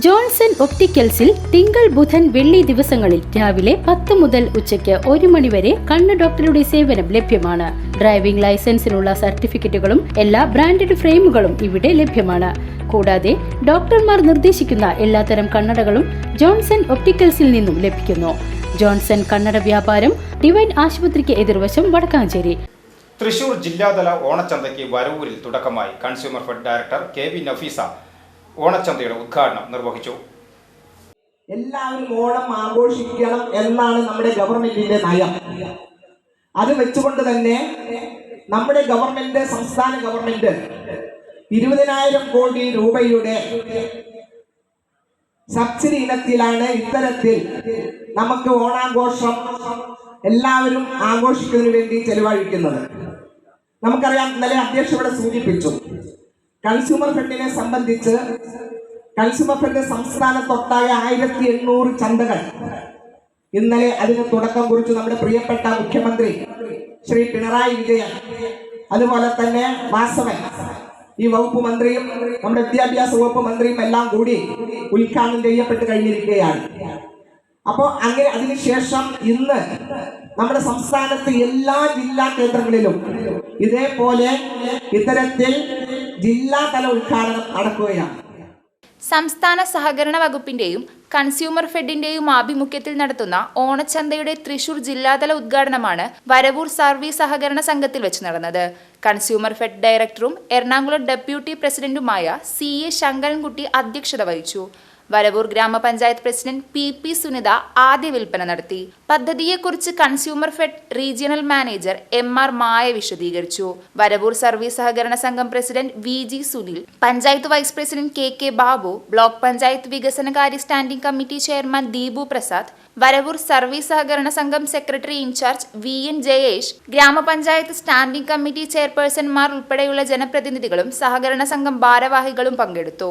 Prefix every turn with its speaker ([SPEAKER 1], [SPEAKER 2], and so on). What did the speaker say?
[SPEAKER 1] Johnson ഒപ്റ്റിക്കൽസിൽ തിങ്കൾ ബുധൻ വെള്ളി ദിവസങ്ങളിൽ രാവിലെ പത്ത് മുതൽ ഉച്ചയ്ക്ക് ഒരു മണിവരെ കണ്ണ് ഡോക്ടറുടെ സേവനം ലഭ്യമാണ്. ഡ്രൈവിംഗ് ലൈസൻസിനുള്ള സർട്ടിഫിക്കറ്റുകളും എല്ലാ ബ്രാൻഡഡ് ഫ്രെയിമുകളും ഇവിടെ ലഭ്യമാണ്. കൂടാതെ ഡോക്ടർമാർ നിർദ്ദേശിക്കുന്ന എല്ലാത്തരം കണ്ണടകളും ജോൺസൺ ഒപ്റ്റിക്കൽസിൽ നിന്നും ലഭിക്കുന്നു. ജോൺസൺ കണ്ണട വ്യാപാരം ഡിവൈൻ ആശുപത്രിക്ക് എതിർവശം വടക്കാഞ്ചേരി.
[SPEAKER 2] തൃശൂർ ജില്ലാതല ഓണച്ചന്തയ്ക്ക് വരവൂരിൽ തുടക്കമായി. Consumer fed director K V Nafeesa ഓണച്ചന്തയുടെ ഉദ്ഘാടനം നിർവഹിച്ചു.
[SPEAKER 3] എല്ലാവരും ഓണം ആഘോഷിക്കണം എന്നാണ് നമ്മുടെ ഗവൺമെന്റിന്റെ നയം. അത് വെച്ചുകൊണ്ട് തന്നെ നമ്മുടെ ഗവൺമെന്റ് സംസ്ഥാന ഗവൺമെന്റ് ഇരുപതിനായിരം കോടി രൂപയുടെ സബ്സിഡി ഇനത്തിലാണ് ഇത്തരത്തിൽ നമുക്ക് ഓണാഘോഷം എല്ലാവരും ആഘോഷിക്കുന്നതിന് വേണ്ടി ചെലവഴിക്കുന്നത്. നമുക്കറിയാം ഇന്നലെ അധ്യക്ഷ ഇവിടെ സൂചിപ്പിച്ചു. കൺസ്യൂമർ ഫെഡിനെ സംബന്ധിച്ച് കൺസ്യൂമർ ഫെഡ് സംസ്ഥാനത്തൊട്ടായ ആയിരത്തി എണ്ണൂറ് ചന്തകൾ. ഇന്നലെ അതിന് തുടക്കം കുറിച്ച് നമ്മുടെ പ്രിയപ്പെട്ട മുഖ്യമന്ത്രി ശ്രീ പിണറായി വിജയൻ. അതുപോലെ തന്നെ വാസവൻ. ഈ വകുപ്പ് മന്ത്രിയും നമ്മുടെ വിദ്യാഭ്യാസ വകുപ്പ് മന്ത്രിയും എല്ലാം കൂടി ഉദ്ഘാടനം ചെയ്യപ്പെട്ട് കഴിഞ്ഞിരിക്കുകയാണ്. അപ്പോൾ അങ്ങനെ അതിനുശേഷം ഇന്ന് നമ്മുടെ സംസ്ഥാനത്ത് എല്ലാ ജില്ലാ കേന്ദ്രങ്ങളിലും ഇതേപോലെ ഇത്തരത്തിൽ ജില്ലാതല ഉദ്ഘാടനം നടക്കുകയാണ്.
[SPEAKER 4] സംസ്ഥാന സഹകരണ വകുപ്പിന്റെയും കൺസ്യൂമർ ഫെഡിന്റെയും ആഭിമുഖ്യത്തിൽ നടത്തുന്ന ഓണച്ചന്തയുടെ തൃശൂർ ജില്ലാതല ഉദ്ഘാടനമാണ് വരവൂർ സർവീസ് സഹകരണ സംഘത്തിൽ വെച്ച് നടന്നത്. കൺസ്യൂമർ ഫെഡ് ഡയറക്ടറും എറണാകുളം ഡെപ്യൂട്ടി പ്രസിഡന്റുമായ സി എ ശങ്കരൻകുട്ടി അധ്യക്ഷത വഹിച്ചു. വരവൂർ ഗ്രാമപഞ്ചായത്ത് പ്രസിഡന്റ് പി പി സുനിത ആദ്യ വിൽപ്പന നടത്തി. പദ്ധതിയെക്കുറിച്ച് consumer fed regional manager M R Maya വിശദീകരിച്ചു. വരവൂർ സർവീസ് സഹകരണ സംഘം president V G Sunil panchayat vice president K K Babu block panchayat വികസനകാര്യ standing committee chairman Deepu Prasad Varavoor service സഹകരണ സംഘം secretary in charge V N Jayesh ഗ്രാമപഞ്ചായത്ത് standing committee ചെയർപേഴ്സൺമാർ ഉൾപ്പെടെയുള്ള ജനപ്രതിനിധികളും സഹകരണ സംഘം ഭാരവാഹികളും പങ്കെടുത്തു.